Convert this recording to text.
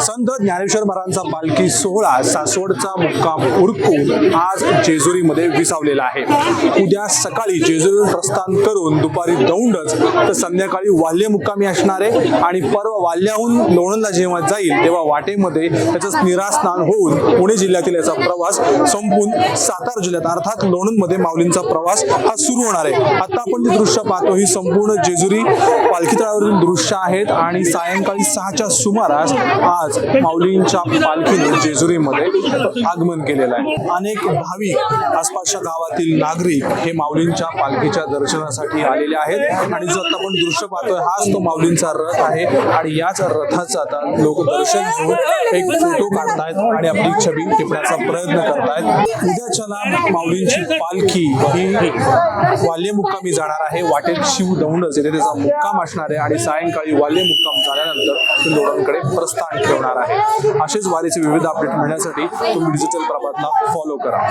संत ज्ञानेश्वर महाराजांचा पालखी सोहळा सासवडचा मुक्काम उरकून आज जेजुरीमध्ये विसावलेला आहे. उद्या सकाळी जेजुरीवर प्रस्थान करून दुपारी दौंडच तर संध्याकाळी वाल्य मुक्कामी असणार आहे आणि परवा वाल्याहून लोणंदला जेव्हा जाईल तेव्हा वाटेमध्ये त्याचं निरास्नान होऊन पुणे जिल्ह्यातील याचा प्रवास संपून सातारा जिल्ह्यात अर्थात लोणंदमध्ये माऊलींचा प्रवास हा सुरू होणार आहे. आता आपण जे दृश्य पाहतो ही संपूर्ण जेजुरी पालखी तळावरील दृश्य आहेत आणि सायंकाळी सहाच्या सुमारास आज माऊलींच्या पालखीने जेजुरीमध्ये आगमन केलेलं आहे. अनेक भाविक आसपासच्या गावातील नागरिक हे माऊलींच्या पालखीच्या दर्शनासाठी आलेले आहेत. आणि जो आता आपण दृश्य पाहतोय हाच तो माऊलींचा रथ आहे. आणि याच रथाचा आता लोक दर्शन घेऊन एक फोटो काढतायत आणि आपली छबी टिपण्याचा प्रयत्न करतायत. उद्याच्याला माऊलींची पालखी ही वाल्य मुक्कामी जाणार आहे. वाटेत शिव दौंडच येथे त्याचा मुक्काम असणार आहे. आणि सायंकाळी वाल्य मुक्काम झाल्यानंतर ते लोणांकडे प्रस्थान ठेवणार आहे. असेच वारीचे विविध अपडेट मिळण्यासाठी तुम्ही डिजिटल प्रभातला फॉलो करा.